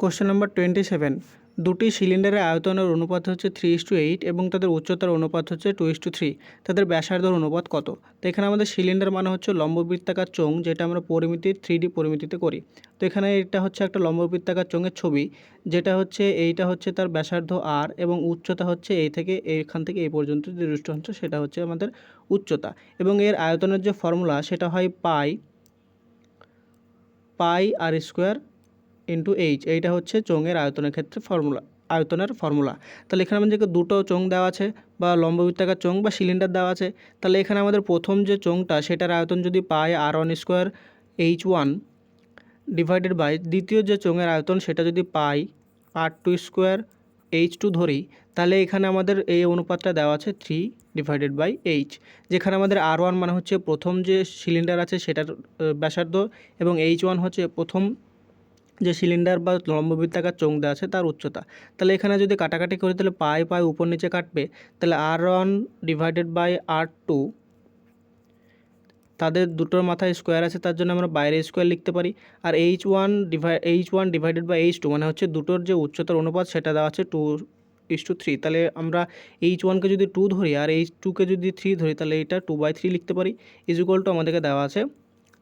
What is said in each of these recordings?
Question number twenty seven দুটি সিলিন্ডারের আয়তনের অনুপাত হচ্ছে থ্রি ইস টু এইট এবং তাদের উচ্চতার অনুপাত হচ্ছে টু ইস টু থ্রি তাদের ব্যাসার্ধর অনুপাত কত? তো এখানে আমাদের সিলিন্ডার মানে হচ্ছে লম্ববৃত্তাকার চোঙ, যেটা আমরা পরিমিতির থ্রি ডি পরিমিতিতে করি। তো এখানে এটা হচ্ছে একটা লম্ববৃত্তাকার চোঙের ছবি, যেটা হচ্ছে, এইটা হচ্ছে তার ব্যাসার্ধ আর এবং উচ্চতা হচ্ছে এই থেকে, এইখান থেকে এই পর্যন্ত যে ডিস্টেন্স সেটা হচ্ছে আমাদের উচ্চতা। এবং এর আয়তনের যে ফর্মুলা সেটা হয় pi pi r square into h এইটা হচ্ছে চোঙের আয়তনের ক্ষেত্রে ফর্মুলা, আয়তনের ফর্মুলা। তাহলে এখানে আমাদেরকে দুটো চোঙ দেওয়া আছে, বা লম্ববৃত্তাকার চোঙ বা সিলিন্ডার দেওয়া আছে। তাহলে এখানে আমাদের প্রথম যে চোঙটা, সেটার আয়তন যদি pi r one square h one divided by দ্বিতীয় যে চোঙের আয়তন, সেটা যদি pi r two square h two ধরি, তাহলে এখানে আমাদের এই অনুপাতটা দেওয়া আছে থ্রি ডিভাইডেড বাই এইচ যেখানে আমাদের আর ওয়ান মানে হচ্ছে প্রথম যে সিলিন্ডার আছে, সেটার ব্যাসার্ধ, এবং এইচ ওয়ান হচ্ছে প্রথম যে সিলিন্ডার বা লম্ববৃত্তাকার চোঙ দেওয়া আছে, তার উচ্চতা। তাহলে এখানে যদি কাটাকাটি করি, তাহলে পায়ে পায়ে উপর নিচে কাটবে। তাহলে r one divided by r two তাদের দুটোর মাথায় স্কোয়ার আছে, তার জন্য আমরা বাইরে স্কোয়ার লিখতে পারি। R h one divide h one divided by h two মানে হচ্ছে দুটোর যে উচ্চতার অনুপাত, সেটা দেওয়া আছে টু ইস টু থ্রি তাহলে আমরা এইচ ওয়ানকে যদি টু ধরি, আর এইচ টুকে যদি থ্রি ধরি, তাহলে এটা টু বাই থ্রি লিখতে পারি। ইজুকাল টু আমাদেরকে দেওয়া আছে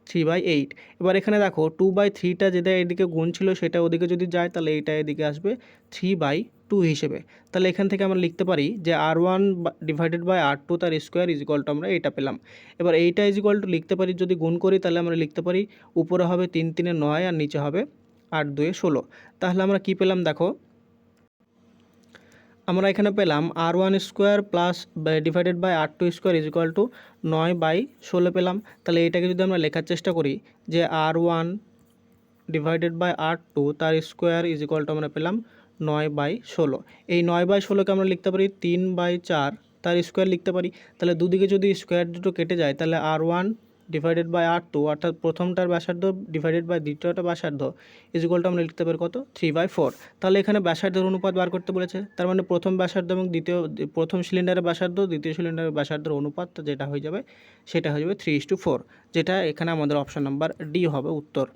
থ্রি বাই এইট এবার এখানে দেখো টু বাই থ্রিটা যেটা এদিকে গুণ ছিল, সেটা ওদিকে যদি যায়, তাহলে এইটা এদিকে আসবে থ্রি বাই টু হিসেবে। তাহলে এখান থেকে আমরা লিখতে পারি যে r one divided by r two তার স্কোয়ার ইজ ইকুয়াল টু আমরা এইটা পেলাম। এবার এইটা ইজ ইকুয়াল টু লিখতে পারি, যদি গুণ করি, তাহলে আমরা লিখতে পারি, উপরে হবে তিন, তিনে নয়, আর নিচে হবে আট, দুয়ে ষোলো। তাহলে আমরা কি পেলাম, দেখো আমরা এখানে পেলাম r one square plus divided by r two square is equal to নয় বাই ষোলো পেলাম। তাহলে এটাকে যদি আমরা লেখার চেষ্টা করি যে r one divided by r two তার স্কোয়ার ইজ ইকুয়াল টু আমরা পেলাম নয় বাই ষোলো। এই নয় বাই ষোলোকে আমরা লিখতে পারি তিন বাই চার, তার স্কোয়ার লিখতে পারি। তাহলে দুদিকে যদি স্কোয়ার দুটো কেটে যায়, তাহলে r one divided by r two অর্থাৎ প্রথমটার ব্যাসার্ধ ডিভাইডেড বাই দ্বিতীয়টা ব্যাসার্ধ ইজ ইকুয়াল টু আমরা লিখতে পারি কত? থ্রি বাই ফোর তাহলে এখানে ব্যাসার্ধের অনুপাত বার করতে বলেছে। তার মানে প্রথম ব্যাসার্ধ এবং দ্বিতীয়, প্রথম সিলিন্ডারের ব্যাসার্ধ, দ্বিতীয় সিলিন্ডারের ব্যাসার্ধের অনুপাত যেটা হয়ে যাবে, সেটা হয়ে যাবে থ্রি ইস টু ফোর যেটা এখানে আমাদের অপশান নাম্বার ডি হবে, উত্তর।